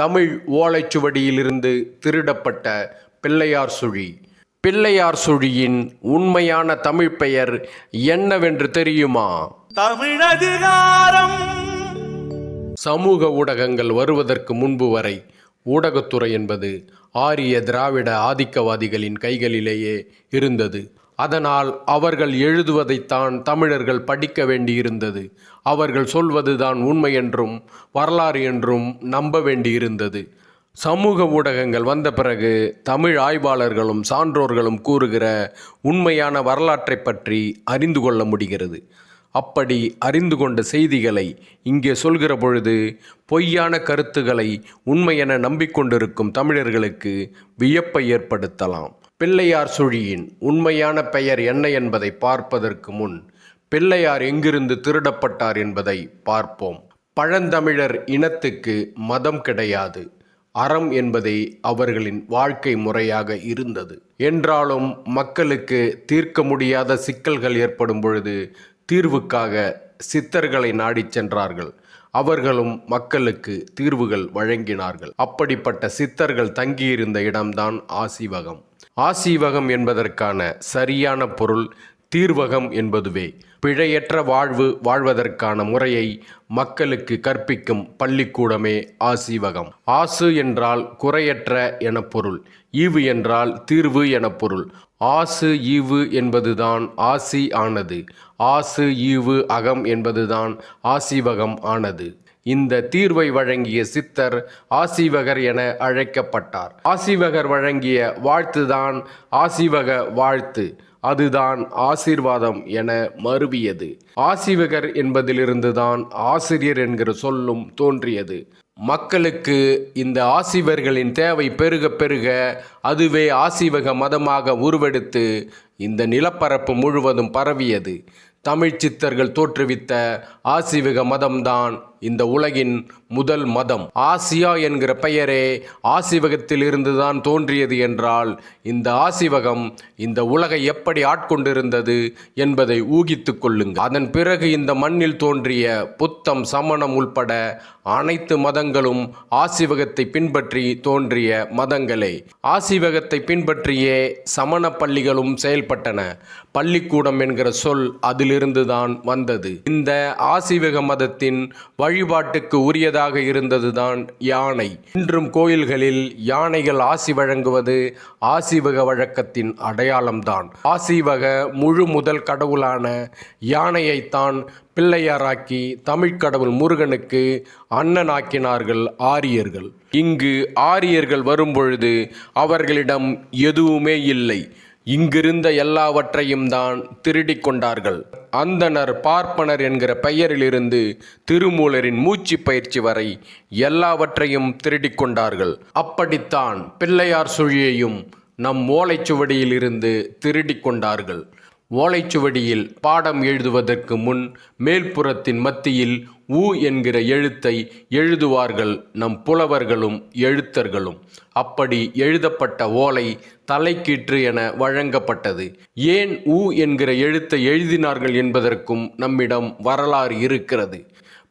தமிழ் ஓலைச்சுவடியிலிருந்து திருடப்பட்ட பிள்ளையார் சுழி. பிள்ளையார் சுழியின் உண்மையான தமிழ் பெயர் என்னவென்று தெரியுமா? தமிழதிகாரம் சமூக ஊடகங்கள் வருவதற்கு முன்பு வரை ஊடகத்துறை என்பது ஆரிய திராவிட ஆதிக்கவாதிகளின் கைகளிலேயே இருந்தது. அதனால் அவர்கள் எழுதுவதைத்தான் தமிழர்கள் படிக்க வேண்டியிருந்தது. அவர்கள் சொல்வதுதான் உண்மை என்றும் வரலாறு என்றும் நம்ப வேண்டியிருந்தது. சமூக ஊடகங்கள் வந்த பிறகு தமிழ் ஆய்வாளர்களும் சான்றோர்களும் கூறுகிற உண்மையான வரலாற்றை பற்றி அறிந்து கொள்ள முடிகிறது. அப்படி அறிந்து கொண்ட செய்திகளை இங்கே சொல்கிற பொழுது பொய்யான கருத்துக்களை உண்மையென நம்பிக்கொண்டிருக்கும் தமிழர்களுக்கு வியப்பை ஏற்படுத்தலாம். பிள்ளையார் சுழியின் உண்மையான பெயர் என்ன என்பதை பார்ப்பதற்கு முன் பிள்ளையார் எங்கிருந்து திருடப்பட்டார் என்பதை பார்ப்போம். பழந்தமிழர் இனத்துக்கு மதம் கிடையாது. அறம் என்பதே அவர்களின் வாழ்க்கை முறையாக இருந்தது. என்றாலும் மக்களுக்கு தீர்க்க முடியாத சிக்கல்கள் ஏற்படும் பொழுது தீர்வுக்காக சித்தர்களை நாடிச் சென்றார்கள். அவர்களும் மக்களுக்கு தீர்வுகள் வழங்கினார்கள். அப்படிப்பட்ட சித்தர்கள் தங்கியிருந்த இடம்தான் ஆசிவகம். ஆசீவகம் என்பதற்கான சரியான பொருள் தீர்வகம் என்பதுவே. பிழையற்ற வாழ்வு வாழ்வதற்கான முறையை மக்களுக்கு கற்பிக்கும் பள்ளிக்கூடமே ஆசீவகம். ஆசு என்றால் குறையற்ற என பொருள் ஈவு என்றால் தீர்வு என பொருள். ஆசு ஈவு என்பதுதான் ஆசி ஆனது. ஆசு ஈவு அகம் என்பதுதான் ஆசீவகம் ஆனது. இந்த தீர்வை வழங்கிய சித்தர் ஆசீவகர் என அழைக்கப்பட்டார். ஆசீவகர் வழங்கிய வாழ்த்துதான் ஆசீவக வாழ்த்து அதுதான் ஆசீர்வாதம் என மருவியது. ஆசீவகர் என்பதிலிருந்துதான் ஆசிரியர் என்கிற சொல்லும் தோன்றியது. மக்களுக்கு இந்த ஆசிவர்களின் தேவை பெருக பெருக அதுவே ஆசிவக மதமாக உருவெடுத்து இந்த நிலப்பரப்பு முழுவதும் பரவியது. தமிழ் சித்தர்கள் தோற்றுவித்த ஆசீவக மதம்தான் இந்த உலகின் முதல் மதம். ஆசியா என்கிற பெயரே ஆசிவகத்தில் இருந்துதான் தோன்றியது என்றால் இந்த ஆசிவகம் இந்த உலகை எப்படி ஆட்கொண்டிருந்தது என்பதை ஊகித்துக் கொள்ளுங்கள். அதன் பிறகு இந்த மண்ணில் தோன்றிய புத்தம் சமணம் உள்பட அனைத்து மதங்களும் ஆசிவகத்தை பின்பற்றி தோன்றிய மதங்களே. ஆசிவகத்தை பின்பற்றியே சமண பள்ளிகளும் செயல்பட்டன. பள்ளிக்கூடம் என்கிற சொல் அதிலிருந்துதான் வந்தது. இந்த ஆசிவக மதத்தின் வழிபாட்டுக்கு உரியதாக இருந்ததுதான் யானை. இன்றும் கோயில்களில் யானைகள் ஆசி வழங்குவது ஆசிவக வழக்கத்தின் அடையாளம்தான். ஆசிவக முழு முதல் கடவுளான யானையைத்தான் பிள்ளையாராக்கி தமிழ்க் கடவுள் முருகனுக்கு அண்ணனாக்கினார்கள் ஆரியர்கள். இங்கு ஆரியர்கள் வரும்பொழுது அவர்களிடம் எதுவுமே இல்லை. இங்கிருந்த எல்லாவற்றையும் தான் திருடிக் கொண்டார்கள். அந்தனர் பார்ப்பனர் என்கிற பெயரிலிருந்து திருமூலரின் மூச்சு பயிற்சி வரை எல்லாவற்றையும் திருடிக் கொண்டார்கள். அப்படித்தான் பிள்ளையார் சுழியையும் நம் ஓலைச்சுவடியிலிருந்து திருடிக் கொண்டார்கள். ஓலைச்சுவடியில் பாடம் எழுதுவதற்கு முன் மேல்புறத்தின் மத்தியில் ஊ என்கிற எழுத்தை எழுதுவார்கள் நம் புலவர்களும் எழுத்தர்களும். அப்படி எழுதப்பட்ட ஓலை தலைக்கீற்று என வழங்கப்பட்டது. ஏன் ஊ என்கிற எழுத்தை எழுதினார்கள் என்பதற்கும் நம்மிடம் வரலாறு இருக்கிறது.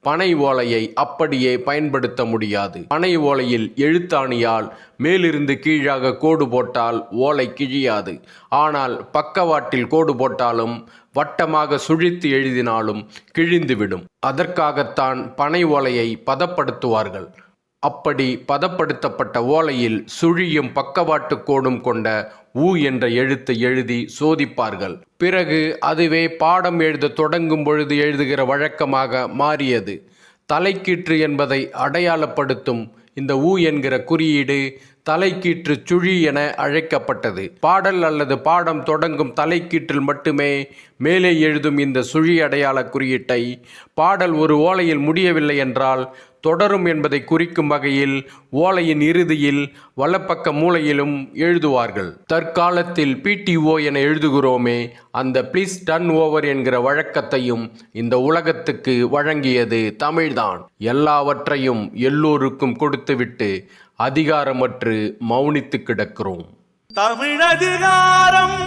பனை ஓலையை அப்படியே பயன்படுத்த முடியாது. பனை ஓலையில் எழுத்தாணியால் மேலிருந்து கீழாக கோடு போட்டால் ஓலை கிழியாது. ஆனால் பக்கவாட்டில் கோடு போட்டாலும் வட்டமாக சுழித்து எழுதினாலும் கிழிந்துவிடும். அதற்காகத்தான் பனை ஓலையை பதப்படுத்துவார்கள். அப்படி பதப்படுத்தப்பட்ட ஓலையில் சுழியும் பக்கவாட்டு கோடும் கொண்ட ஊ என்ற எழுத்தை எழுதி சோதிப்பார்கள். பிறகு அதுவே பாடம் எழுத தொடங்கும் பொழுது எழுதுகிற வழக்கமாக மாறியது. தலைக்கீற்று என்பதை அடையாளப்படுத்தும் இந்த ஊ என்கிற குறியீடு தலைக்கீற்று சுழி என அழைக்கப்பட்டது. பாடல் அல்லது பாடம் தொடங்கும் தலைக்கீற்றில் மட்டுமே மேலே எழுதும் இந்த சுழி அடையாள குறியீட்டை பாடல் ஒரு ஓலையில் முடியவில்லை என்றால் தொடரும் என்பதை குறிக்கும் வகையில் ஓலையின் இறுதியில் வலப்பக்க மூலையிலும் எழுதுவார்கள். தற்காலத்தில் பிடிஓ என எழுதுகிறோமே அந்த ப்ளீஸ் டன் ஓவர் என்கிற வழக்கத்தையும் இந்த உலகத்துக்கு வழங்கியது தமிழ்தான். எல்லாவற்றையும் எல்லோருக்கும் கொடுத்துவிட்டு அதிகாரமற்று மௌனித்து கிடக்கிறோம். தமிழதிகாரம்